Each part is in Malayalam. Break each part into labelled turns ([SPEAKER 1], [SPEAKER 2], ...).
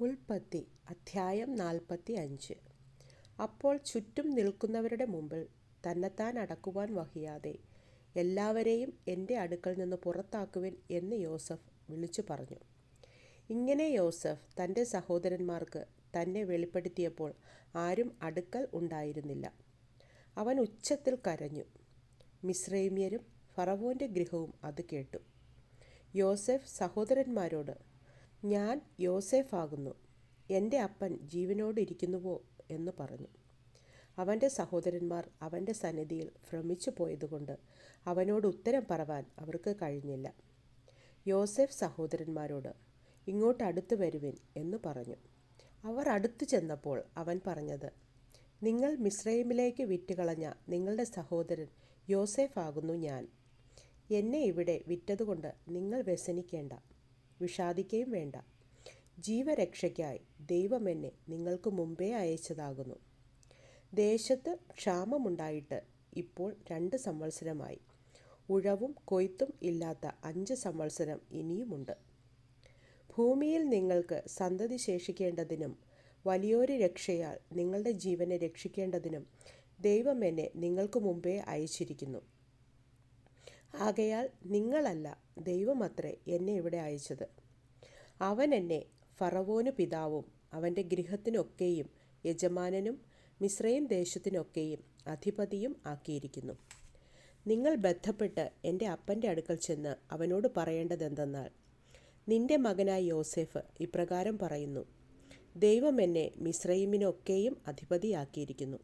[SPEAKER 1] ഉൽപ്പത്തി അധ്യായം നാൽപ്പത്തി അഞ്ച് അപ്പോൾ ചുറ്റും നിൽക്കുന്നവരുടെ മുമ്പിൽ തന്നെത്താൻ അടക്കുവാൻ വഹിയാതെ എല്ലാവരെയും എന്റെ അടുക്കൽ നിന്ന് പുറത്താക്കുവിൻ എന്ന് യോസഫ് വിളിച്ചു പറഞ്ഞു. ഇങ്ങനെ യോസഫ് തന്റെ സഹോദരന്മാർക്ക് തന്നെ വെളിപ്പെടുത്തിയപ്പോൾ ആരും അടുക്കൽ ഉണ്ടായിരുന്നില്ല. അവൻ ഉച്ചത്തിൽ കരഞ്ഞു. മിശ്രൈമ്യരും ഫറവോന്റെ ഗൃഹവും അത് കേട്ടു. യോസഫ് സഹോദരന്മാരോട് ഞാൻ യോസേഫാകുന്നു. എന്റെ അപ്പൻ ജീവനോടിരിക്കുന്നുവോ എന്ന് പറഞ്ഞു. അവന്റെ സഹോദരന്മാർ അവന്റെ സന്നിധിയിൽ ഭ്രമിച്ചു പോയതുകൊണ്ട് അവനോട് ഉത്തരം പറവാൻ അവർക്ക് കഴിഞ്ഞില്ല. യോസെഫ് സഹോദരന്മാരോട് ഇങ്ങോട്ട് അടുത്ത് വരുവിൻ എന്ന് പറഞ്ഞു. അവർ അടുത്തു ചെന്നപ്പോൾ അവൻ പറഞ്ഞത് നിങ്ങൾ മിശ്രൈമിലേക്ക് വിറ്റുകളഞ്ഞ നിങ്ങളുടെ സഹോദരൻ യോസേഫാകുന്നു ഞാൻ. എന്നെ ഇവിടെ വിറ്റതുകൊണ്ട് നിങ്ങൾ വ്യസനിക്കേണ്ട. വിഷാദിക്കുകയും വേണ്ട. ജീവരക്ഷയ്ക്കായി ദൈവം എന്നെ നിങ്ങൾക്ക് മുമ്പേ അയച്ചതാകുന്നു. ദേശത്ത് ക്ഷാമമുണ്ടായിട്ട് ഇപ്പോൾ രണ്ട് സംവത്സരമായി. ഉഴവും കൊയ്ത്തും ഇല്ലാത്ത അഞ്ച് സംവത്സരം ഇനിയുമുണ്ട്. ഭൂമിയിൽ നിങ്ങൾക്ക് സന്തതി ശേഷിക്കേണ്ടതിനും വലിയൊരു രക്ഷയാൽ നിങ്ങളുടെ ജീവനെ രക്ഷിക്കേണ്ടതിനും ദൈവം എന്നെ നിങ്ങൾക്ക് മുമ്പേ അയച്ചിരിക്കുന്നു. ആകയാൽ നിങ്ങളല്ല ദൈവമത്രേ എന്നെ ഇവിടെ അയച്ചത്. അവൻ എന്നെ ഫറവോന് പിതാവും അവന്റെ ഗൃഹത്തിനൊക്കെയും യജമാനനും മിശ്രയും ദേശത്തിനൊക്കെയും അധിപതിയും ആക്കിയിരിക്കുന്നു. നിങ്ങൾ ബന്ധപ്പെട്ട് എന്റെ അപ്പന്റെ അടുക്കൽ ചെന്ന് അവനോട് പറയേണ്ടതെന്തെന്നാൽ നിന്റെ മകനായ യോസെഫ് ഇപ്രകാരം പറയുന്നു ദൈവം എന്നെ മിശ്രൈമിനൊക്കെയും അധിപതിയാക്കിയിരിക്കുന്നു.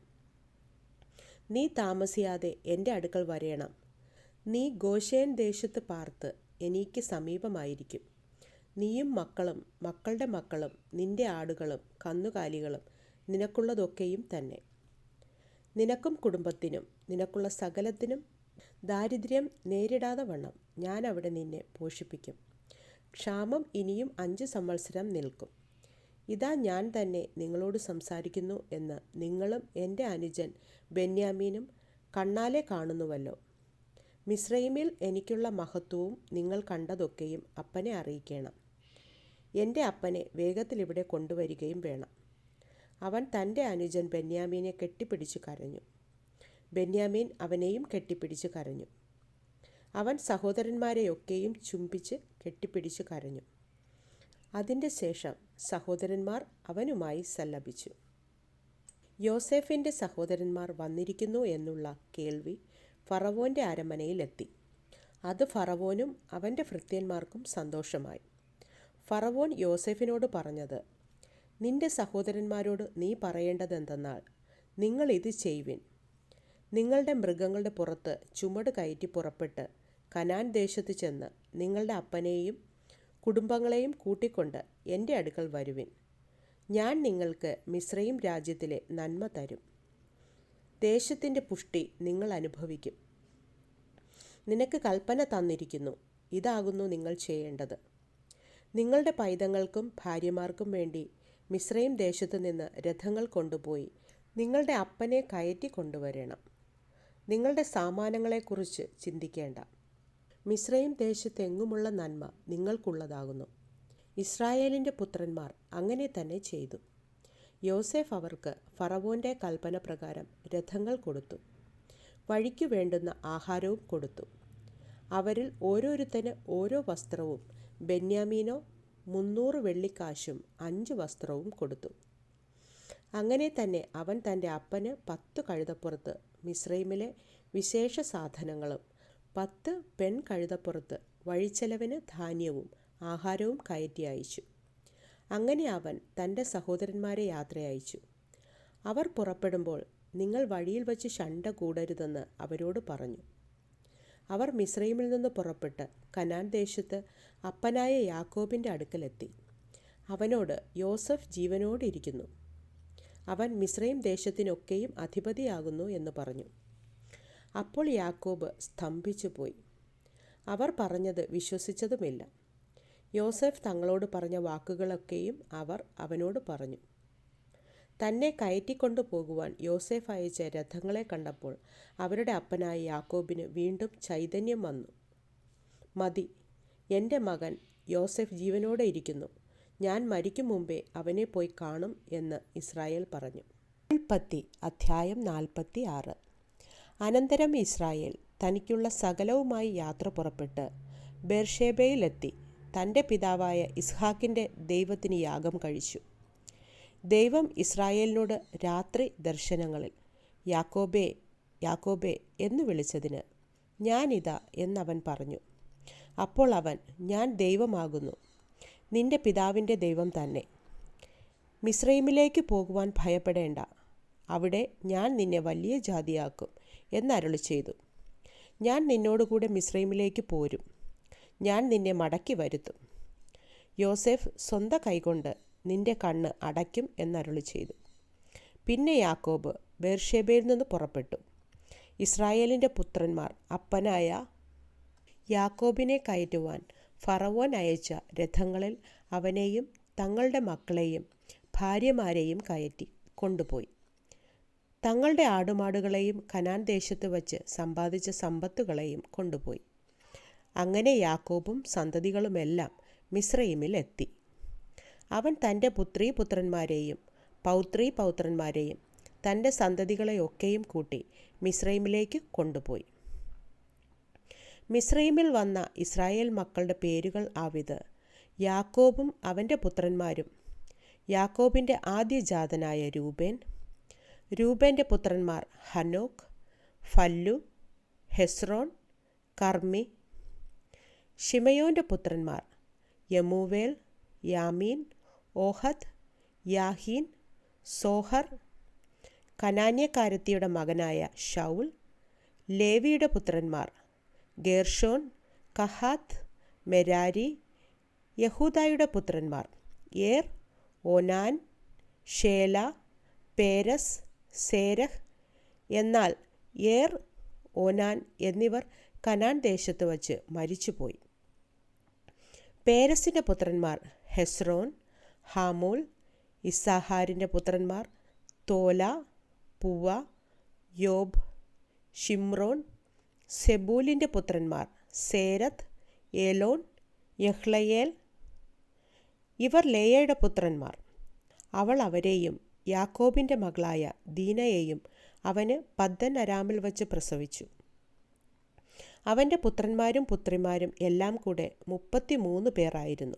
[SPEAKER 1] നീ താമസിയാതെ എന്റെ അടുക്കൽ വരേണം. നീ ഗോശേൻ ദേശത്ത് പാർത്ത് എനിക്ക് സമീപമായിരിക്കും. നീയും മക്കളും മക്കളുടെ മക്കളും നിന്റെ ആടുകളും കന്നുകാലികളും നിനക്കുള്ളതൊക്കെയും തന്നെ. നിനക്കും കുടുംബത്തിനും നിനക്കുള്ള സകലത്തിനും ദാരിദ്ര്യം നേരിടാതെ വണ്ണം. ഞാൻ അവിടെ നിന്നെ പോഷിപ്പിക്കും. ക്ഷാമം ഇനിയും അഞ്ച് സംവത്സരം നിൽക്കും. ഇതാ ഞാൻ തന്നെ നിങ്ങളോട് സംസാരിക്കുന്നു എന്ന് നിങ്ങളും എന്റെ അനുജൻ ബെന്യാമീനും കണ്ണാലെ കാണുന്നുവല്ലോ. മിശ്രൈമിൽ എനിക്കുള്ള മഹത്വവും നിങ്ങൾ കണ്ടതൊക്കെയും അപ്പനെ അറിയിക്കണം. എന്റെ അപ്പനെ വേഗത്തിൽ ഇവിടെ കൊണ്ടുവരികയും വേണം. അവൻ തന്റെ അനുജൻ ബെന്യാമീനെ കെട്ടിപ്പിടിച്ചു കരഞ്ഞു. ബെന്യാമീൻ അവനെയും കെട്ടിപ്പിടിച്ചു കരഞ്ഞു. അവൻ സഹോദരന്മാരെയൊക്കെയും ചുംബിച്ച് കെട്ടിപ്പിടിച്ചു കരഞ്ഞു. അതിന്റെ ശേഷം സഹോദരന്മാർ അവനുമായി സല്ലപിച്ചു. യോസെഫിന്റെ സഹോദരന്മാർ വന്നിരിക്കുന്നു എന്നുള്ള കേൾവി ഫറവോന്റെ അരമനയിലെത്തി. അത് ഫറവോനും അവന്റെ ഭൃത്യന്മാർക്കും സന്തോഷമായി. ഫറവോൻ യോസെഫിനോട് പറഞ്ഞത് നിന്റെ സഹോദരന്മാരോട് നീ പറയേണ്ടതെന്തെന്നാൽ നിങ്ങൾ ഇത് ചെയ്യുവിൻ. നിങ്ങളുടെ മൃഗങ്ങളുടെ പുറത്ത് ചുമട് കയറ്റി പുറപ്പെട്ട് കനാൻ ദേശത്ത് ചെന്ന് നിങ്ങളുടെ അപ്പനെയും കുടുംബങ്ങളെയും കൂട്ടിക്കൊണ്ട് എന്റെ അടുക്കൽ വരുവിൻ. ഞാൻ നിങ്ങൾക്ക് മിശ്രയും രാജ്യത്തിലെ നന്മ തരും. ദേശത്തിന്റെ പുഷ്ടി നിങ്ങൾ അനുഭവിക്കും. നിനക്ക് കൽപ്പന തന്നിരിക്കുന്നു. ഇതാകുന്നു നിങ്ങൾ ചെയ്യേണ്ടത്. നിങ്ങളുടെ പൈതങ്ങൾക്കും ഭാര്യമാർക്കും വേണ്ടി മിശ്രയും ദേശത്തു നിന്ന് രഥങ്ങൾ കൊണ്ടുപോയി നിങ്ങളുടെ അപ്പനെ കയറ്റി കൊണ്ടുവരണം. നിങ്ങളുടെ സാമാനങ്ങളെക്കുറിച്ച് ചിന്തിക്കേണ്ട. മിശ്രയും ദേശത്തെങ്ങുമുള്ള നന്മ നിങ്ങൾക്കുള്ളതാകുന്നു. ഇസ്രായേലിന്റെ പുത്രന്മാർ അങ്ങനെ തന്നെ ചെയ്തു. യോസെഫ് അവർക്ക് ഫറവോന്റെ കൽപ്പന പ്രകാരം രഥങ്ങൾ കൊടുത്തു. വഴിക്കു വേണ്ടുന്ന ആഹാരവും കൊടുത്തു. അവരിൽ ഓരോരുത്തന് ഓരോ വസ്ത്രവും ബെന്യാമീനോ മുന്നൂറ് വെള്ളിക്കാശും അഞ്ച് വസ്ത്രവും കൊടുത്തു. അങ്ങനെ തന്നെ അവൻ തന്റെ അപ്പന് പത്ത് കഴുതപ്പുറത്ത് മിശ്രൈമിലെ വിശേഷ സാധനങ്ങളും പത്ത് പെൺ കഴുതപ്പുറത്ത് വഴിച്ചെലവിന് ധാന്യവും ആഹാരവും കയറ്റി അയച്ചു. അങ്ങനെ അവൻ തന്റെ സഹോദരന്മാരെ യാത്രയയച്ചു. അവർ പുറപ്പെടുമ്പോൾ നിങ്ങൾ വഴിയിൽ വച്ച് ശണ്ട കൂടരുതെന്ന് അവരോട് പറഞ്ഞു. അവർ മിശ്രൈമിൽ നിന്ന് പുറപ്പെട്ട് കനാൻ ദേശത്ത് അപ്പനായ യാക്കോബിന്റെ അടുക്കലെത്തി. അവനോട് യോസഫ് ജീവനോടിരിക്കുന്നു അവൻ മിശ്രൈം ദേശത്തിനൊക്കെയും അധിപതിയാകുന്നു എന്ന് പറഞ്ഞു. അപ്പോൾ യാക്കോബ് സ്തംഭിച്ചു പോയി അവർ പറഞ്ഞത് വിശ്വസിച്ചതുമില്ല. യോസഫ് തങ്ങളോട് പറഞ്ഞ വാക്കുകളൊക്കെയും അവർ അവനോട് പറഞ്ഞു. തന്നെ കയറ്റിക്കൊണ്ടു പോകുവാൻ യോസെഫ് അയച്ച രഥങ്ങളെ കണ്ടപ്പോൾ അവരുടെ അപ്പനായ യാക്കോബിന് വീണ്ടും ചൈതന്യം വന്നു. മതി എന്റെ മകൻ യോസെഫ് ജീവനോടെ ഇരിക്കുന്നു. ഞാൻ മരിക്കും മുമ്പേ അവനെ പോയി കാണും എന്ന് ഇസ്രായേൽ പറഞ്ഞു. ഉൽപ്പത്തി അധ്യായം നാൽപ്പത്തി ആറ് അനന്തരം ഇസ്രായേൽ തനിക്കുള്ള സകലവുമായി യാത്ര പുറപ്പെട്ട് ബേർഷേബയിലെത്തി തന്റെ പിതാവായ ഇസ്ഹാക്കിന്റെ ദൈവത്തിന് യാഗം കഴിച്ചു. ദൈവം ഇസ്രായേലിനോട് രാത്രി ദർശനങ്ങളിൽ യാക്കോബേ യാക്കോബേ എന്ന് വിളിച്ചതിന് ഞാനിതാ എന്നവൻ പറഞ്ഞു. അപ്പോൾ അവൻ ഞാൻ ദൈവമാകുന്നു നിന്റെ പിതാവിന്റെ ദൈവം തന്നെ. മിസ്രൈമിലേക്ക് പോകുവാൻ ഭയപ്പെടേണ്ട. അവിടെ ഞാൻ നിന്നെ വലിയ ജാതിയാക്കും എന്നരുളി ചെയ്തു ഞാൻ നിന്നോടുകൂടെ മിസ്രൈമിലേക്ക് പോരും. ഞാൻ നിന്നെ മടക്കി വരുത്തും. യോസെഫ് സ്വന്തം കൈകൊണ്ട് നിന്റെ കണ്ണ് അടയ്ക്കും എന്നരുളി ചെയ്തു. പിന്നെ യാക്കോബ് ബേർഷേബയിൽ നിന്ന് പുറപ്പെട്ടു. ഇസ്രായേലിന്റെ പുത്രന്മാർ അപ്പനായ യാക്കോബിനെ കയറ്റുവാൻ ഫറവോൻ അയച്ച രഥങ്ങളിൽ അവനെയും തങ്ങളുടെ മക്കളെയും ഭാര്യമാരെയും കയറ്റി കൊണ്ടുപോയി. തങ്ങളുടെ ആടുമാടുകളെയും കനാൻ ദേശത്ത് വച്ച് സമ്പാദിച്ച സമ്പത്തുകളെയും കൊണ്ടുപോയി. അങ്ങനെ യാക്കോബും സന്തതികളുമെല്ലാം മിശ്രയിമിൽ എത്തി. അവൻ തന്റെ പുത്രീ പുത്രന്മാരെയും പൗത്രീ പൗത്രന്മാരെയും തന്റെ സന്തതികളെയൊക്കെയും കൂട്ടി മിശ്രൈമിലേക്ക് കൊണ്ടുപോയി. മിശ്രൈമിൽ വന്ന ഇസ്രായേൽ മക്കളുടെ പേരുകൾ ആവിത് യാക്കോബും അവന്റെ പുത്രന്മാരും. യാക്കോബിന്റെ ആദ്യജാതനായ രൂപേൻ രൂപേന്റെ പുത്രന്മാർ ഹനോക്ക് ഫല്ലു ഹെസ്രോൺ കർമ്മി ഷിമയോന്റെ പുത്രന്മാർ. യമൂവേൽ യാമീൻ ഓഹദ് യാഹീൻ സോഹർ കനാന്യക്കാരത്തിയുടെ മകനായ ഷൗൽ ലേവിയുടെ പുത്രന്മാർ. ഗേർഷോൻ കഹാത്ത് മെരാരി യഹൂദായുടെ പുത്രന്മാർ. ഏർ ഒനാൻ ഷേല പേരസ് സേരഹ് എന്നാൽ ഏർ ഒനാൻ എന്നിവർ കനാൻ ദേശത്ത് വച്ച് മരിച്ചുപോയി. പേരസിന്റെ പുത്രന്മാർ ഹെസ്രോൻ ഹാമൂൽ ഇസാഹാരിന്റെ പുത്രന്മാർ തോല പുവ യോബ് ഷിമ്രോൺ സെബൂലിന്റെ പുത്രന്മാർ സേരത്ത് ഏലോൺ യഹ്ലയേൽ. ഇവർ ലേയയുടെ പുത്രന്മാർ. അവൾ അവരെയും യാക്കോബിന്റെ മകളായ ദീനയെയും അവന് പദ്ദൻ അരാമിൽ വച്ച് പ്രസവിച്ചു. അവന്റെ പുത്രന്മാരും പുത്രിമാരും എല്ലാം കൂടെ മുപ്പത്തിമൂന്ന് പേരായിരുന്നു.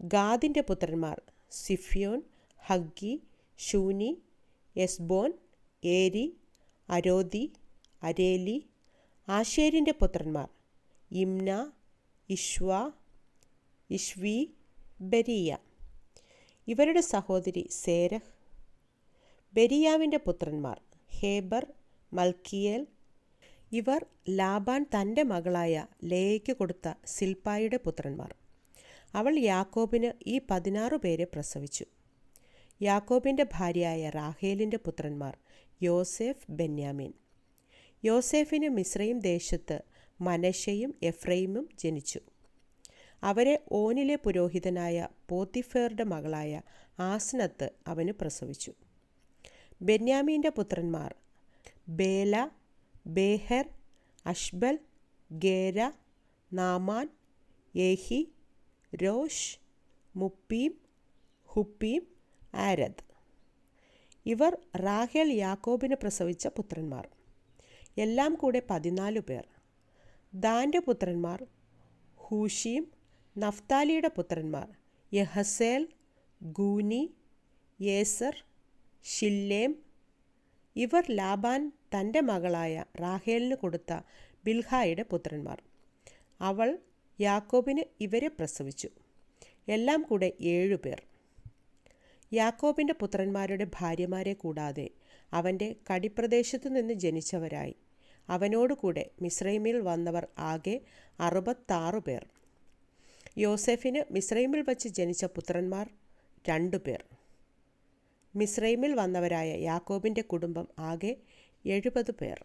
[SPEAKER 1] ഗാദിന്റെ പുത്രന്മാർ സിഫ്യോൻ ഹഗ്ഗി ഷൂനി എസ്ബോൻ ഏരി അരോദി അരേലി ആശേരിന്റെ പുത്രന്മാർ ഇംന ഇഷ്വ ഇഷ്വി ബരിയ. ഇവരുടെ സഹോദരി സേരഹ്. ബെരിയാവിന്റെ പുത്രന്മാർ ഹേബർ മൽക്കിയേൽ ഇവർ ലാബാൻ തന്റെ മകളായ ലേയ്ക്ക് കൊടുത്ത സിൽപ്പായുടെ പുത്രന്മാർ. അവൾ യാക്കോബിന് ഈ പതിനാറു പേരെ പ്രസവിച്ചു. യാക്കോബിന്റെ ഭാര്യയായ റാഹേലിന്റെ പുത്രന്മാർ യോസെഫ് ബെന്യാമീൻ. യോസെഫിന് മിശ്രയും ദേശത്ത് മനശയും എഫ്രൈമും ജനിച്ചു. അവരെ ഓനിലെ പുരോഹിതനായ പോത്തിഫേറുടെ മകളായ ആസ്നത്ത് അവന് പ്രസവിച്ചു. ബെന്യാമീന്റെ പുത്രന്മാർ ബേല ബേഹർ അഷ്ബൽ ഗേര നാമാൻ ഏഹി രോഷ് മുപ്പീം ഹുപ്പീം ആരദ്. ഇവർ റാഹേൽ യാക്കോബിന് പ്രസവിച്ച പുത്രന്മാർ. എല്ലാം കൂടെ പതിനാല് പേർ. ദാന്റെ പുത്രന്മാർ ഹൂഷീം നഫ്താലിയുടെ പുത്രന്മാർ യഹസേൽ ഗൂനി യേസർ ഷില്ലേം ഇവർ ലാബാൻ തന്റെ മകളായ റാഹേലിന് കൊടുത്ത ബിൽഹായുടെ പുത്രന്മാർ. അവൾ യാക്കോബിന് ഇവരെ പ്രസവിച്ചു. എല്ലാം കൂടെ ഏഴുപേർ യാക്കോബിന്റെ പുത്രന്മാരുടെ ഭാര്യമാരെ കൂടാതെ അവന്റെ കടിപ്രദേശത്തു നിന്ന് ജനിച്ചവരായി. അവനോടുകൂടെ മിസ്രൈമിൽ വന്നവർ ആകെ അറുപത്താറു പേർ. യോസെഫിന് മിസ്രൈമിൽ വച്ച് ജനിച്ച പുത്രന്മാർ രണ്ടു പേർ. മിസ്രൈമിൽ വന്നവരായ യാക്കോബിന്റെ കുടുംബം ആകെ എഴുപത് പേർ.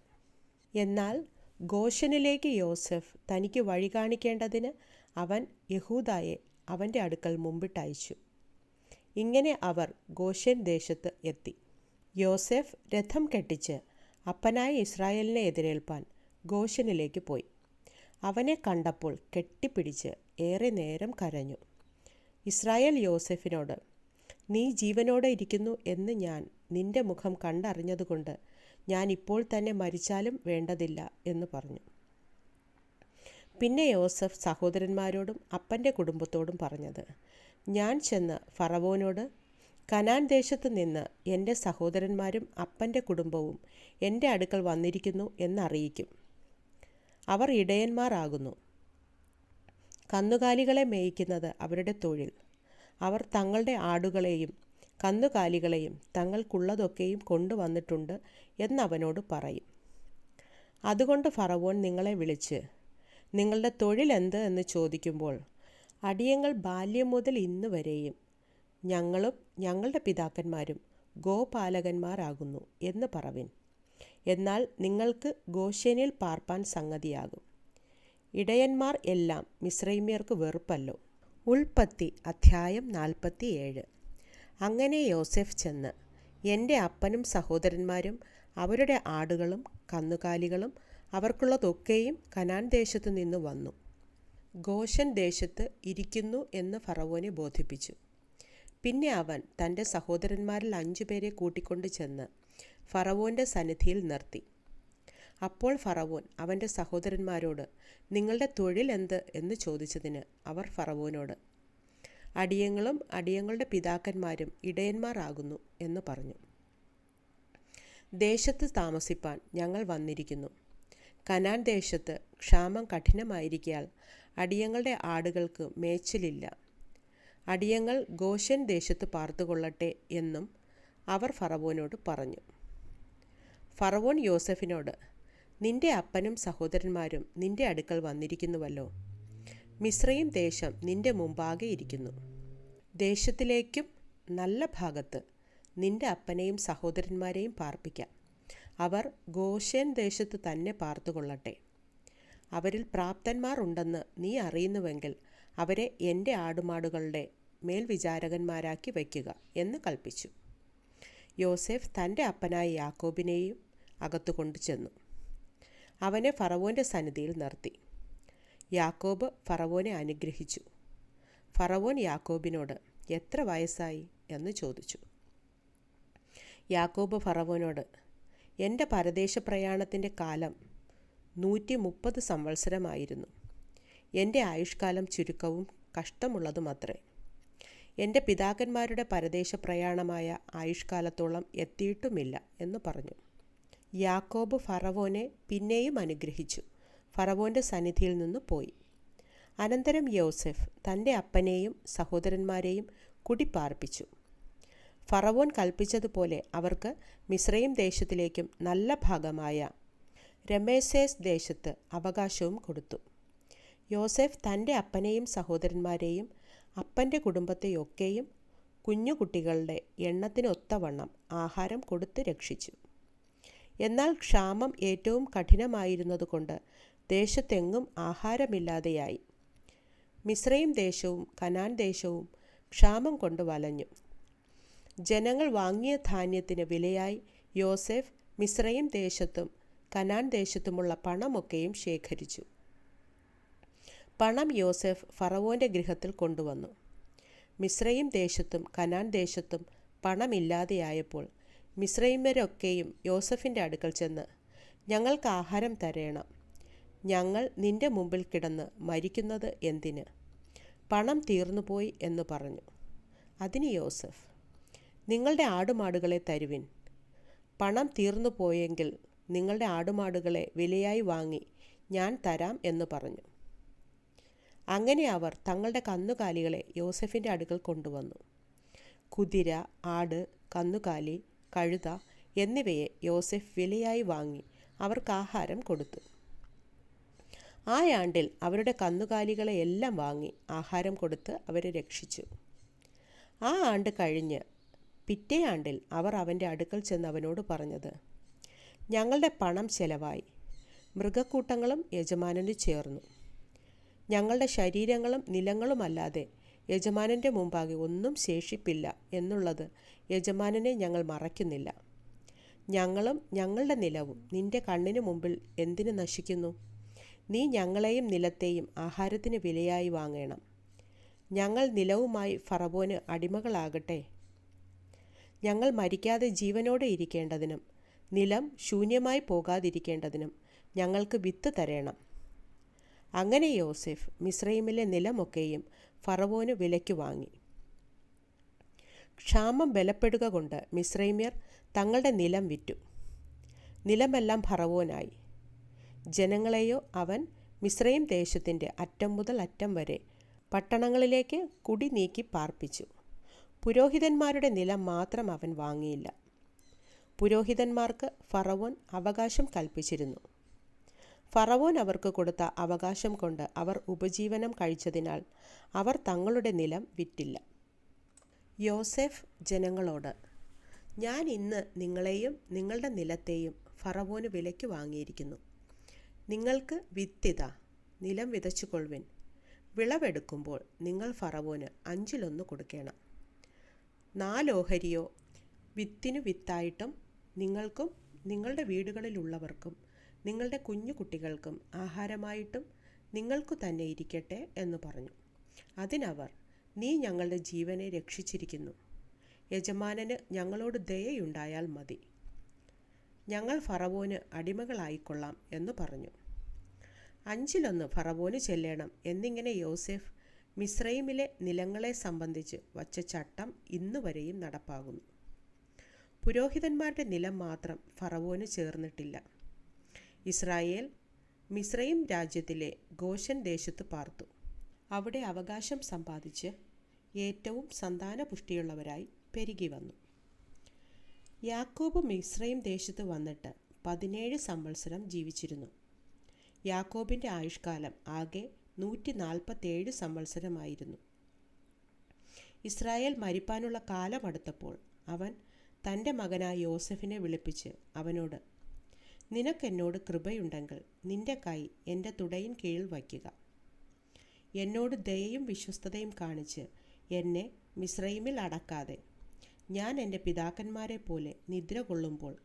[SPEAKER 1] എന്നാൽ ഗോഷനിലേക്ക് യോസഫ് തനിക്ക് വഴി കാണിക്കേണ്ടതിന് അവൻ യഹൂദായെ അവന്റെ അടുക്കൽ മുമ്പിട്ടയച്ചു ഇങ്ങനെ അവർ ഗോഷൻ ദേശത്ത് എത്തി. യോസെഫ് രഥം കെട്ടിച്ച് അപ്പനായ ഇസ്രായേലിനെ എതിരേൽപ്പാൻ ഗോഷനിലേക്ക് പോയി. അവനെ കണ്ടപ്പോൾ കെട്ടിപ്പിടിച്ച് ഏറെ നേരം കരഞ്ഞു. ഇസ്രായേൽ യോസെഫിനോട് നീ ജീവനോടെ ഇരിക്കുന്നു എന്ന് ഞാൻ നിന്റെ മുഖം കണ്ടറിഞ്ഞതുകൊണ്ട് ഞാൻ ഇപ്പോൾ തന്നെ മരിച്ചാലും വേണ്ടതില്ല എന്ന് പറഞ്ഞു. പിന്നെ യോസഫ് സഹോദരന്മാരോടും അപ്പന്റെ കുടുംബത്തോടും പറഞ്ഞത് ഞാൻ ചെന്ന് ഫറവോനോട് കനാൻ ദേശത്ത് നിന്ന് എന്റെ സഹോദരന്മാരും അപ്പന്റെ കുടുംബവും എന്റെ അടുക്കൽ വന്നിരിക്കുന്നു എന്നറിയിക്കും അവർ ഇടയന്മാരാകുന്നു കന്നുകാലികളെ മേയിക്കുന്നത് അവരുടെ തൊഴിൽ. അവർ തങ്ങളുടെ ആടുകളെയും കന്നുകാലികളെയും തങ്ങൾക്കുള്ളതൊക്കെയും കൊണ്ടുവന്നിട്ടുണ്ട് എന്നവനോട് പറയും. അതുകൊണ്ട് ഫറവോൻ നിങ്ങളെ വിളിച്ച് നിങ്ങളുടെ തൊഴിലെന്ത് എന്ന് ചോദിക്കുമ്പോൾ അടിയങ്ങൾ ബാല്യം മുതൽ ഇന്ന് വരെയും ഞങ്ങളും ഞങ്ങളുടെ പിതാക്കന്മാരും ഗോപാലകന്മാരാകുന്നു എന്ന് പറവിൻ. എന്നാൽ നിങ്ങൾക്ക് ഗോശേനിൽ പാർപ്പാൻ സംഗതിയാകും. ഇടയന്മാർ എല്ലാം മിശ്രൈമ്യർക്ക് വെറുപ്പല്ലോ. ഉൽപ്പത്തി അധ്യായം നാൽപ്പത്തിയേഴ്. അങ്ങനെ യോസെഫ് ചെന്ന് എന്റെ അപ്പനും സഹോദരന്മാരും അവരുടെ ആടുകളും കന്നുകാലികളും അവർക്കുള്ളതൊക്കെയും കനാൻ ദേശത്തു നിന്ന് വന്നു. ഗോഷൻ ദേശത്ത് ഇരിക്കുന്നു എന്ന് ഫറവോനെ ബോധിപ്പിച്ചു. പിന്നെ അവൻ തന്റെ സഹോദരന്മാരിൽ അഞ്ചുപേരെ കൂട്ടിക്കൊണ്ട് ചെന്ന് ഫറവോന്റെ സന്നിധിയിൽ നിർത്തി. അപ്പോൾ ഫറവോൻ അവന്റെ സഹോദരന്മാരോട് നിങ്ങളുടെ തൊഴിൽ എന്ത്? എന്ന് ചോദിച്ചതിന് അവർ ഫറവോനോട് അടിയങ്ങളും അടിയങ്ങളുടെ പിതാക്കന്മാരും ഇടയന്മാരാകുന്നു എന്ന് പറഞ്ഞു. ദേശത്ത് താമസിപ്പാൻ ഞങ്ങൾ വന്നിരിക്കുന്നു. കനാൻ ദേശത്ത് ക്ഷാമം കഠിനമായിരിക്കാൽ അടിയങ്ങളുടെ ആടുകൾക്ക് മേച്ചിലില്ല. അടിയങ്ങൾ ഗോഷൻ ദേശത്ത് പാർത്തുകൊള്ളട്ടെ എന്നും അവർ ഫറവോനോട് പറഞ്ഞു. ഫറവോൻ യോസഫിനോട് നിന്റെ അപ്പനും സഹോദരന്മാരും നിന്റെ അടുക്കൽ വന്നിരിക്കുന്നുവല്ലോ. മിശ്രയും ദേശം നിന്റെ മുമ്പാകെ ഇരിക്കുന്നു. ദേശത്തിലേക്കും നല്ല ഭാഗത്ത് നിന്റെ അപ്പനെയും സഹോദരന്മാരെയും പാർപ്പിക്കാം. അവർ ഗോഷൻ ദേശത്ത് തന്നെ പാർത്തുകൊള്ളട്ടെ. അവരിൽ പ്രാപ്തന്മാർ ഉണ്ടെന്ന് നീ അറിയുന്നുവെങ്കിൽ അവരെ എന്റെ ആടുമാടുകളുടെ മേൽവിചാരകന്മാരാക്കി വയ്ക്കുക എന്ന് കൽപ്പിച്ചു യോസെഫ് തന്റെ അപ്പനായ യാക്കോബിനെയും അകത്തു കൊണ്ടു ചെന്നു അവനെ ഫറവോന്റെ സന്നിധിയിൽ നിർത്തി. യാക്കോബ് ഫറവോനെ അനുഗ്രഹിച്ചു. ഫറവോൻ യാക്കോബിനോട് എത്ര വയസ്സായി? എന്ന് ചോദിച്ചു. യാക്കോബ് ഫറവോനോട് എന്റെ പരദേശ പ്രയാണത്തിന്റെ കാലം നൂറ്റി മുപ്പത് സംവത്സരമായിരുന്നു. എന്റെ ആയുഷ്കാലം ചുരുക്കവും കഷ്ടമുള്ളതുമത്രേ. എന്റെ പിതാക്കന്മാരുടെ പരദേശ പ്രയാണമായ ആയുഷ്കാലത്തോളം എത്തിയിട്ടുമില്ല എന്ന് പറഞ്ഞു. യാക്കോബ് ഫറവോനെ പിന്നെയും അനുഗ്രഹിച്ചു. ഫറവോന്റെ സന്നിധിയിൽ നിന്ന് പോയി. അനന്തരം യോസെഫ് തന്റെ അപ്പനെയും സഹോദരന്മാരെയും കുടിപ്പാർപ്പിച്ചു. ഫറവോൻ കൽപ്പിച്ചതുപോലെ അവർക്ക് മിശ്രയും ദേശത്തിലേക്കും നല്ല ഭാഗമായ രമേസേസ് ദേശത്ത് അവകാശവും കൊടുത്തു. യോസെഫ് തന്റെ അപ്പനെയും സഹോദരന്മാരെയും അപ്പന്റെ കുടുംബത്തെയൊക്കെയും കുഞ്ഞുകുട്ടികളുടെ എണ്ണത്തിനൊത്തവണ്ണം ആഹാരം കൊടുത്ത് രക്ഷിച്ചു. എന്നാൽ ക്ഷാമം ഏറ്റവും കഠിനമായിരുന്നതുകൊണ്ട് ദേശത്തെങ്ങും ആഹാരമില്ലാതെയായി. മിശ്രയും ദേശവും കനാൻ ദേശവും ക്ഷാമം കൊണ്ട് വലഞ്ഞു. ജനങ്ങൾ വാങ്ങിയ ധാന്യത്തിന് വിലയായി യോസെഫ് മിശ്രയും ദേശത്തും കനാൻ ദേശത്തുമുള്ള പണമൊക്കെയും ശേഖരിച്ചു. പണം യോസെഫ് ഫറവോന്റെ ഗൃഹത്തിൽ കൊണ്ടുവന്നു. മിശ്രയും ദേശത്തും കനാൻ ദേശത്തും പണമില്ലാതെയായപ്പോൾ മിശ്രയിമരൊക്കെയും യോസഫിന്റെ അടുക്കൽ ചെന്ന് ഞങ്ങൾക്ക് ആഹാരം തരേണം. ഞങ്ങൾ നിന്റെ മുമ്പിൽ കിടന്ന് മരിക്കുന്നത് എന്തിന്? പണം തീർന്നുപോയി എന്ന് പറഞ്ഞു. അതിന് യോസഫ് നിങ്ങളുടെ ആടുമാടുകളെ തരുവിൻ. പണം തീർന്നു പോയെങ്കിൽ നിങ്ങളുടെ ആടുമാടുകളെ വിലയായി വാങ്ങി ഞാൻ തരാം എന്ന് പറഞ്ഞു. അങ്ങനെ അവർ തങ്ങളുടെ കന്നുകാലികളെ യോസഫിന്റെ അടുക്കൽ കൊണ്ടുവന്നു. കുതിര ആട് കന്നുകാലി കഴുത എന്നിവയെ യോസെഫ് വിലയായി വാങ്ങി അവർക്ക് ആഹാരം കൊടുത്തു. ആ ആണ്ടിൽ അവരുടെ കന്നുകാലികളെ എല്ലാം വാങ്ങി ആഹാരം കൊടുത്ത് അവരെ രക്ഷിച്ചു. ആ ആണ്ട് കഴിഞ്ഞ് പിറ്റേ ആണ്ടിൽ അവർ അവന്റെ അടുക്കൽ ചെന്ന് അവനോട് പറഞ്ഞത് ഞങ്ങളുടെ പണം ചെലവായി. മൃഗക്കൂട്ടങ്ങളും യജമാനന് ചേർന്നു. ഞങ്ങളുടെ ശരീരങ്ങളും നിലങ്ങളുമല്ലാതെ യജമാനന്റെ മുമ്പാകെ ഒന്നും ശേഷിപ്പില്ല എന്നുള്ളത് യജമാനനെ ഞങ്ങൾ മറയ്ക്കുന്നില്ല. ഞങ്ങളും ഞങ്ങളുടെ നിലവും നിന്റെ കണ്ണിന് മുമ്പിൽ എന്തിനു നശിക്കുന്നു? നീ ഞങ്ങളെയും നിലത്തെയും ആഹാരത്തിന് വിലയായി വാങ്ങണം. ഞങ്ങൾ നിലവുമായി ഫറവോന് അടിമകളാകട്ടെ. ഞങ്ങൾ മരിക്കാതെ ജീവനോടെ ഇരിക്കേണ്ടതിനും നിലം ശൂന്യമായി പോകാതിരിക്കേണ്ടതിനും ഞങ്ങൾക്ക് വിത്ത് തരേണം. അങ്ങനെ യോസെഫ് മിസ്രൈമിലെ നിലമൊക്കെയും ഫറവോന് വിലയ്ക്ക് വാങ്ങി. ക്ഷാമം ബലപ്പെടുക കൊണ്ട് മിസ്രൈമ്യർ തങ്ങളുടെ നിലം വിറ്റു. നിലമെല്ലാം ഫറവോനായി. ജനങ്ങളെയോ അവൻ മിശ്രയും ദേശത്തിന്റെ അറ്റം മുതൽ അറ്റം വരെ പട്ടണങ്ങളിലേക്ക് കുടി നീക്കി പാർപ്പിച്ചു. പുരോഹിതന്മാരുടെ നിലം മാത്രം അവൻ വാങ്ങിയില്ല. പുരോഹിതന്മാർക്ക് ഫറവോൻ അവകാശം കൽപ്പിച്ചിരുന്നു. ഫറവോൻ അവർക്ക് കൊടുത്ത അവകാശം കൊണ്ട് അവർ ഉപജീവനം കഴിച്ചതിനാൽ അവർ തങ്ങളുടെ നിലം വിറ്റില്ല. യോസെഫ് ജനങ്ങളോട് ഞാൻ ഇന്ന് നിങ്ങളെയും നിങ്ങളുടെ നിലത്തെയും ഫറവോന് വിലയ്ക്ക് വാങ്ങിയിരിക്കുന്നു. നിങ്ങൾക്ക് വിത്തിത നിലം വിതച്ചുകൊള്ളുവിൻ. വിളവെടുക്കുമ്പോൾ നിങ്ങൾ ഫറവോന് അഞ്ചിലൊന്ന് കൊടുക്കണം. നാലോഹരിയോ വിത്തിനു വിത്തായിട്ടും നിങ്ങൾക്കും നിങ്ങളുടെ വീടുകളിലുള്ളവർക്കും നിങ്ങളുടെ കുഞ്ഞു കുട്ടികൾക്കും ആഹാരമായിട്ടും നിങ്ങൾക്കു തന്നെ ഇരിക്കട്ടെ എന്ന് പറഞ്ഞു. അതിനവർ നീ ഞങ്ങളുടെ ജീവനെ രക്ഷിച്ചിരിക്കുന്നു. യജമാനന് ഞങ്ങളോട് ദയയുണ്ടായാൽ മതി. ഞങ്ങൾ ഫറവോന് അടിമകളായിക്കൊള്ളാം എന്ന് പറഞ്ഞു. അഞ്ചിലൊന്ന് ഫറവോന് ചെല്ലണം. എന്നിങ്ങനെ യോസെഫ് മിസ്രൈമിലെ നിലങ്ങളെ സംബന്ധിച്ച് വച്ച ചട്ടം ഇന്നുവരെയും നടപ്പാകുന്നു. പുരോഹിതന്മാരുടെ നിലം മാത്രം ഫറവോന് ചേർന്നിട്ടില്ല. ഇസ്രായേൽ മിസ്രൈം രാജ്യത്തിലെ ഗോഷൻ ദേശത്ത് പാർത്തു. അവിടെ അവകാശം സമ്പാദിച്ച് ഏറ്റവും സന്താനപുഷ്ടിയുള്ളവരായി പെരുകി വന്നു. യാക്കോബ് മിസ്രൈം ദേശത്ത് വന്നിട്ട് പതിനേഴ് സംവത്സരം ജീവിച്ചിരുന്നു. യാക്കോബിന്റെ ആയുഷ്കാലം ആകെ നൂറ്റി നാൽപ്പത്തേഴ് സംവത്സരമായിരുന്നു. ഇസ്രായേൽ മരിപ്പാനുള്ള കാലം അടുത്തപ്പോൾ അവൻ തന്റെ മകനായ യോസഫിനെ വിളിപ്പിച്ച് അവനോട് നിനക്കെന്നോട് കൃപയുണ്ടെങ്കിൽ നിന്റെ കൈ എന്റെ തുടയിൻ കീഴിൽ വയ്ക്കുക. എന്നോട് ദയയും വിശ്വസ്തതയും കാണിച്ച് എന്നെ മിസ്രൈമിൽ അടക്കാതെ. ഞാൻ എന്റെ പിതാക്കന്മാരെ പോലെ നിദ്ര കൊള്ളുമ്പോൾ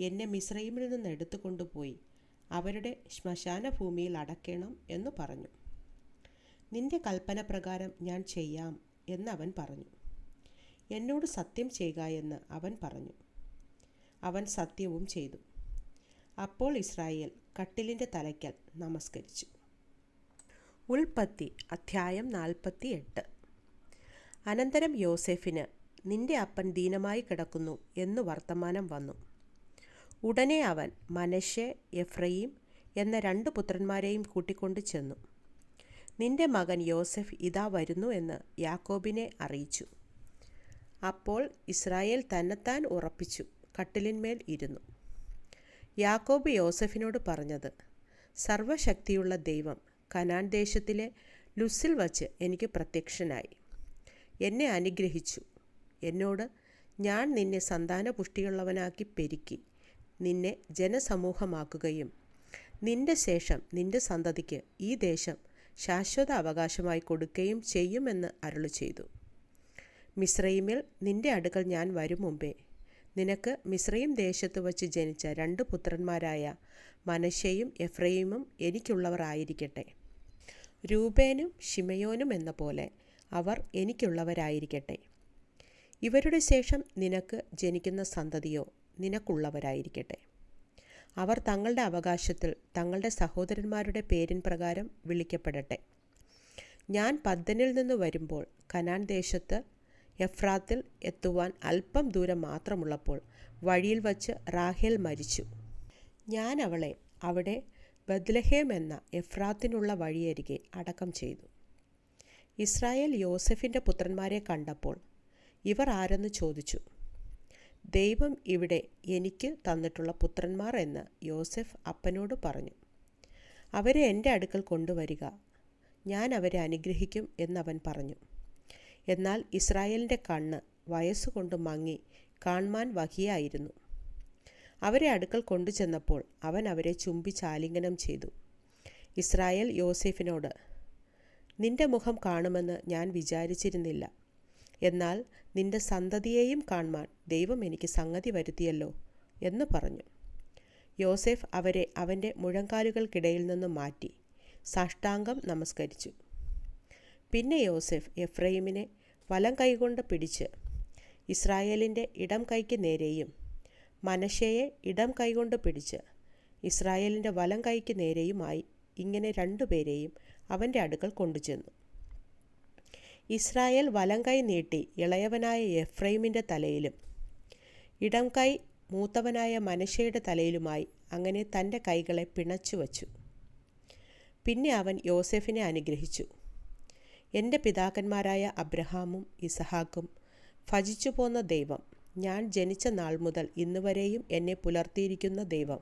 [SPEAKER 1] എന്നെ മിസ്രൈമിൽ നിന്ന് എടുത്തു കൊണ്ടുപോയി അവരുടെ ശ്മശാന ഭൂമിയിൽ അടക്കണം എന്ന് പറഞ്ഞു. നിന്റെ കൽപ്പന പ്രകാരം ഞാൻ ചെയ്യാം എന്ന് അവൻ പറഞ്ഞു. എന്നോട് സത്യം ചെയ്യുക എന്ന് അവൻ പറഞ്ഞു. അവൻ സത്യവും ചെയ്തു. അപ്പോൾ ഇസ്രായേൽ കട്ടിലിന്റെ തലയ്ക്കൽ നമസ്കരിച്ചു. ഉൽപ്പത്തി അധ്യായം നാൽപ്പത്തി എട്ട് അനന്തരം യോസെഫിന് നിന്റെ അപ്പൻ ദീനമായി കിടക്കുന്നു എന്ന് വർത്തമാനം വന്നു. ഉടനെ അവൻ മനശ്ശെ എഫ്രയീം എന്ന രണ്ട് പുത്രന്മാരെയും കൂട്ടിക്കൊണ്ട് ചെന്നു. നിന്റെ മകൻ യോസെഫ് ഇതാ വരുന്നു എന്ന് യാക്കോബിനെ അറിയിച്ചു. അപ്പോൾ ഇസ്രായേൽ തന്നെത്താൻ ഉറപ്പിച്ചു കട്ടിലിന്മേൽ ഇരുന്നു. യാക്കോബ് യോസഫിനോട് പറഞ്ഞത് സർവശക്തിയുള്ള ദൈവം കനാൻ ദേശത്തിലെ ലുസിൽ വച്ച് എനിക്ക് പ്രത്യക്ഷനായി. എന്നെ അനുഗ്രഹിച്ചു. എന്നോട് ഞാൻ നിന്നെ സന്താനപുഷ്ടിയുള്ളവനാക്കി പെരുക്കി. നിന്നെ ജനസമൂഹമാക്കുകയും നിന്റെ ശേഷം നിന്റെ സന്തതിക്ക് ഈ ദേശം ശാശ്വത അവകാശമായി കൊടുക്കുകയും ചെയ്യുമെന്ന് അരുളി ചെയ്തു മിശ്രൈമിൽ നിന്റെ അടുക്കൽ ഞാൻ വരും മുമ്പേ നിനക്ക് മിശ്രയും ദേശത്ത് വച്ച് ജനിച്ച രണ്ട് പുത്രന്മാരായ മനശ്ശയും എഫ്രൈമും എനിക്കുള്ളവർ ആയിരിക്കട്ടെ. രൂപേനും ഷിമയോനും എന്ന പോലെ അവർ എനിക്കുള്ളവരായിരിക്കട്ടെ. ഇവരുടെ ശേഷം നിനക്ക് ജനിക്കുന്ന സന്തതിയോ നിനക്കുള്ളവരായിരിക്കട്ടെ. അവർ തങ്ങളുടെ അവകാശത്തിൽ തങ്ങളുടെ സഹോദരന്മാരുടെ പേരിൻ പ്രകാരം വിളിക്കപ്പെടട്ടെ. ഞാൻ പദ്ദനിൽ നിന്ന് വരുമ്പോൾ കനാൻ ദേശത്ത് എഫ്രാത്തിൽ എത്തുവാൻ അല്പം ദൂരം മാത്രമുള്ളപ്പോൾ വഴിയിൽ വച്ച് റാഹേൽ മരിച്ചു. ഞാൻ അവളെ അവിടെ ബദ്ലഹേം എന്ന എഫ്രാത്തിനുള്ള വഴിയരികെ അടക്കം ചെയ്തു. ഇസ്രായേൽ യോസഫിന്റെ പുത്രന്മാരെ കണ്ടപ്പോൾ ഇവർ ആരെന്ന് ചോദിച്ചു. ദൈവം ഇവിടെ എനിക്ക് തന്നിട്ടുള്ള പുത്രന്മാർ എന്ന് യോസെഫ് അപ്പനോട് പറഞ്ഞു. അവരെ എന്റെ അടുക്കൽ കൊണ്ടുവരിക. ഞാൻ അവരെ അനുഗ്രഹിക്കും എന്നവൻ പറഞ്ഞു. എന്നാൽ ഇസ്രായേലിന്റെ കണ്ണ് വയസ്സുകൊണ്ട് മങ്ങി കാൺമാൻ വഹിയായിരുന്നു. അവരെ അടുക്കൽ കൊണ്ടുചെന്നപ്പോൾ അവൻ അവരെ ചുംബിച്ചാലിംഗനം ചെയ്തു. ഇസ്രായേൽ യോസെഫിനോട് നിന്റെ മുഖം കാണുമെന്ന് ഞാൻ വിചാരിച്ചിരുന്നില്ല. എന്നാൽ നിന്റെ സന്തതിയെയും കാണുവാൻ ദൈവം എനിക്ക് സംഗതി വരുത്തിയല്ലോ എന്ന് പറഞ്ഞു. യോസെഫ് അവരെ അവന്റെ മുഴങ്കാലുകൾക്കിടയിൽ നിന്നും മാറ്റി സാഷ്ടാംഗം നമസ്കരിച്ചു. പിന്നെ യോസെഫ് എഫ്രൈമിനെ വലം കൈകൊണ്ട് പിടിച്ച് ഇസ്രായേലിന്റെ ഇടം കൈക്ക് നേരെയും മനശയെ ഇടം കൈകൊണ്ട് പിടിച്ച് ഇസ്രായേലിന്റെ വലം കൈക്ക് നേരെയുമായി ഇങ്ങനെ രണ്ടുപേരെയും അവന്റെ അടുക്കൽ കൊണ്ടുചെന്നു. ഇസ്രായേൽ വലം കൈ നീട്ടി ഇളയവനായ എഫ്രൈമിന്റെ തലയിലും ഇടം കൈ മൂത്തവനായ മനശയുടെ തലയിലുമായി അങ്ങനെ തന്റെ കൈകളെ പിണച്ചു വച്ചു. പിന്നെ അവൻ യോസെഫിനെ അനുഗ്രഹിച്ചു. എന്റെ പിതാക്കന്മാരായ അബ്രഹാമും ഇസഹാക്കും ഭജിച്ചു പോന്ന ദൈവം ഞാൻ ജനിച്ച നാൾ മുതൽ ഇന്നുവരെയും എന്നെ പുലർത്തിയിരിക്കുന്ന ദൈവം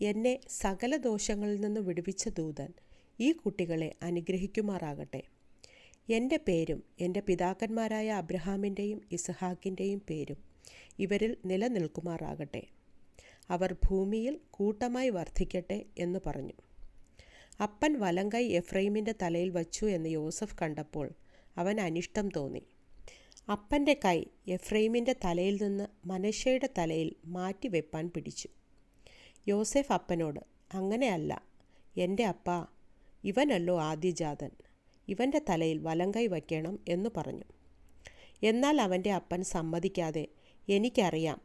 [SPEAKER 1] എന്നെ സകല ദോഷങ്ങളിൽ നിന്ന് വിടുവിച്ച ദൂതൻ ഈ കുട്ടികളെ അനുഗ്രഹിക്കുമാറാകട്ടെ. എന്റെ പേരും എന്റെ പിതാക്കന്മാരായ അബ്രഹാമിന്റെയും ഇസഹാക്കിന്റെയും പേരും ഇവരിൽ നിലനിൽക്കുമാറാകട്ടെ. അവർ ഭൂമിയിൽ കൂട്ടമായി വർദ്ധിക്കട്ടെ എന്ന് പറഞ്ഞു. അപ്പൻ വലങ്കൈ എഫ്രൈമിന്റെ തലയിൽ വച്ചു എന്ന് യോസഫ് കണ്ടപ്പോൾ അവൻ അനിഷ്ടം തോന്നി. അപ്പന്റെ കൈ എഫ്രൈമിന്റെ തലയിൽ നിന്ന് മനുഷ്യയുടെ തലയിൽ മാറ്റി വെപ്പാൻ പിടിച്ചു. യോസെഫ് അപ്പനോട് അങ്ങനെയല്ല. എന്റെ അപ്പ ഇവനല്ലോ ആദ്യജാതൻ. ഇവന്റെ തലയിൽ വലങ്കൈ വയ്ക്കണം എന്ന് പറഞ്ഞു. എന്നാൽ അവന്റെ അപ്പൻ സമ്മതിക്കാതെ എനിക്കറിയാം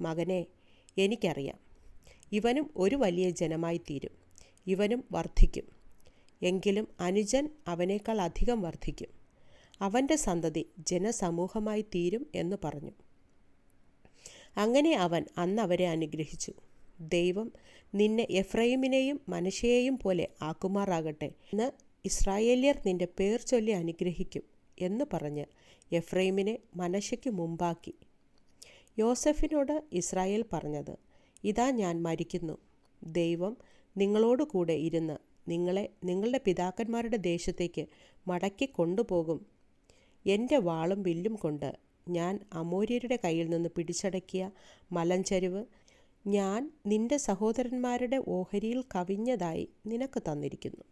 [SPEAKER 1] മകനെ എനിക്കറിയാം. ഇവനും ഒരു വലിയ ജനമായി തീരും. ഇവനും വർദ്ധിക്കും. എങ്കിലും അനുജൻ അവനേക്കാൾ അധികം വർദ്ധിക്കും. അവന്റെ സന്തതി ജനസമൂഹമായി തീരും എന്ന് പറഞ്ഞു. അങ്ങനെ അവൻ അന്നവരെ അനുഗ്രഹിച്ചു. ദൈവം നിന്നെ എഫ്രൈമിനെയും മനുഷ്യയെയും പോലെ ആക്കുമാറാകട്ടെ എന്ന് ഇസ്രായേല്യർ നിന്റെ പേർ ചൊല്ലി അനുഗ്രഹിക്കും എന്ന് പറഞ്ഞ് എഫ്രൈമിനെ മനശയ്ക്ക് മുമ്പാക്കി. യോസഫിനോട് ഇസ്രായേൽ പറഞ്ഞത് ഇതാ ഞാൻ മരിക്കുന്നു. ദൈവം നിങ്ങളോട് കൂടെ ഇരുന്ന് നിങ്ങളെ നിങ്ങളുടെ പിതാക്കന്മാരുടെ ദേശത്തേക്ക് മടക്കി കൊണ്ടുപോകും. എന്റെ വാളും വില്ലും കൊണ്ട് ഞാൻ അമോര്യരുടെ കയ്യിൽ നിന്ന് പിടിച്ചടക്കിയ മലഞ്ചരിവ് ഞാൻ നിന്റെ സഹോദരന്മാരുടെ ഓഹരിയിൽ കവിഞ്ഞതായി നിനക്ക് തന്നിരിക്കുന്നു.